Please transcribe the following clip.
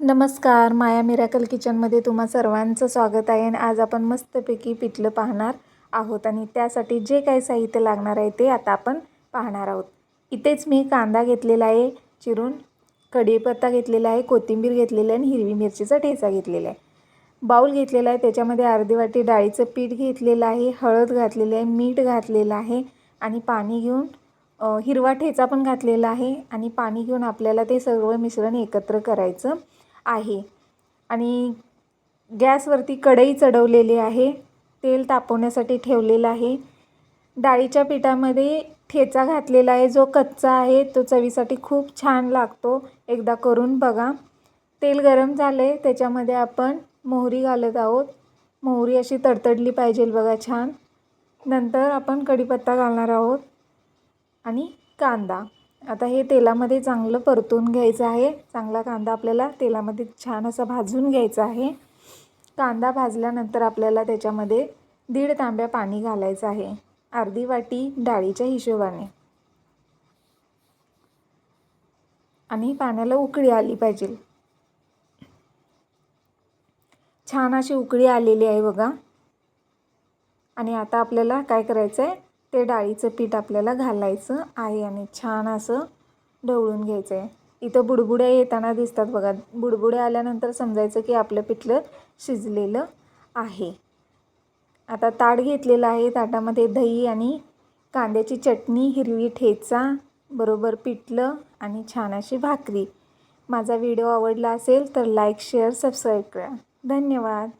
नमस्कार माया मिराकल किचनमध्ये तुम्हा सर्वांचं स्वागत आहे आणि आज आपण मस्तपैकी पिठलं पाहणार आहोत आणि त्यासाठी जे काही साहित्य लागणार आहे ते आता आपण पाहणार आहोत. इथेच मी कांदा घेतलेला आहे चिरून कढीपत्ता घेतलेला आहे कोथिंबीर घेतलेली आहे आणि हिरवी मिरचीचा ठेचा घेतलेला आहे. बाऊल घेतलेला आहे त्याच्यामध्ये अर्धी वाटी डाळीचं पीठ घेतलेलं आहे हळद घातलेली आहे मीठ घातलेलं आहे आणि पाणी घेऊन हिरवा ठेचा पण घातलेला आहे आणि पाणी घेऊन आपल्याला ते सर्व मिश्रण एकत्र करायचं आहे. आणि गॅसवरती कढई चढवलेली आहे. तेल तापवण्यासाठी ठेवलेलं आहे. डाळीच्या पिठामध्ये ठेचा घातलेला आहे. जो कच्चा आहे तो चवीसाठी खूप छान लागतो. एकदा करून बघा. तेल गरम झालं आहे त्याच्यामध्ये आपण मोहरी घालत आहोत. मोहरी अशी तडतडली पाहिजे बघा छान. नंतर आपण कढीपत्ता घालणार आहोत. आणि कांदा. आता हे तेलामध्ये चांगलं परतून घ्यायचं आहे. चांगला कांदा आपल्याला तेलामध्ये छान असा भाजून घ्यायचा आहे. कांदा भाजल्यानंतर आपल्याला त्याच्यामध्ये दीड तांब्या पाणी घालायचं आहे. अर्धी वाटी डाळीच्या हिशोबाने. आणि पाण्याला उकळी आली पाहिजे. छान अशी उकळी आलेली आहे बघा. आणि आता आपल्याला काय करायचं आहे ते डाळीचं पीठ आपल्याला घालायचं आहे आणि छान असं ढवळून घ्यायचं आहे इथं बुडबुड्या येताना दिसतात बघा. बुडबुड्या आल्यानंतर समजायचं की आपलं पिठलं शिजलेलं आहे. आता ताट घेतलेलं आहे. ताटामध्ये दही आणि कांद्याची चटणी हिरवी ठेचा बरोबर पिठलं आणि छान अशी भाकरी. माझा व्हिडिओ आवडला असेल तर लाईक शेअर सबस्क्राईब करा. धन्यवाद.